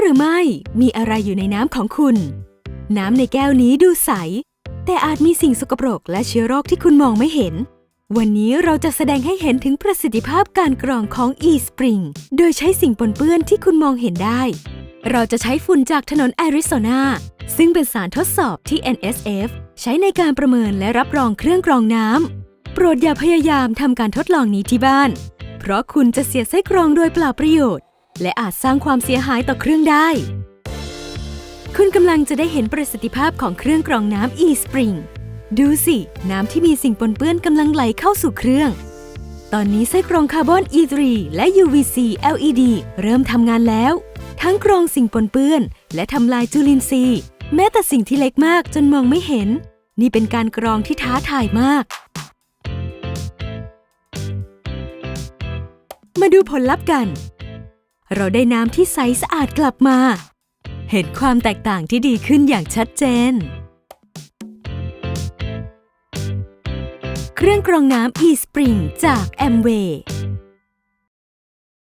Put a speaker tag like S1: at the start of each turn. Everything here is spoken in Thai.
S1: หรือไม่ มีอะไรอยู่ในน้ำของคุณ น้ำในแก้วนี้ดูใส แต่อาจมีสิ่งสกปรกและเชื้อโรคที่คุณมองไม่เห็น วันนี้เราจะแสดงให้เห็นถึงประสิทธิภาพการกรองของ eSpring โดยใช้สิ่งปนเปื้อนที่คุณมองเห็นได้ เราจะใช้ฝุ่นจากถนนแอริโซนาซึ่งเป็นสารทดสอบที่ NSF ใช้ในการประเมินและรับรองเครื่องกรองน้ำ โปรดอย่าพยายามทำการทดลองนี้ที่บ้าน เพราะคุณจะเสียไส้กรองโดยเปล่าประโยชน์ และอาจสร้างความเสียหายต่อเครื่องได้ คุณกำลังจะได้เห็นประสิทธิภาพของเครื่องกรองน้ำ eSpring ดูสิ น้ำที่มีสิ่งปนเปื้อนกำลังไหลเข้าสู่เครื่อง ตอนนี้ไส้กรองคาร์บอน E3 และ UVC LED เริ่มทำงานแล้ว ทั้งกรองสิ่งปนเปื้อน และทำลายจุลินทรีย์ แม้แต่สิ่งที่เล็กมากจนมองไม่เห็น นี่เป็นการกรองที่ท้าทายมาก มาดูผลลัพธ์กัน เราได้น้ำที่ใสสะอาดกลับมา เห็นความแตกต่างที่ดีขึ้นอย่างชัดเจน เครื่องกรองน้ำ eSpring จาก Amway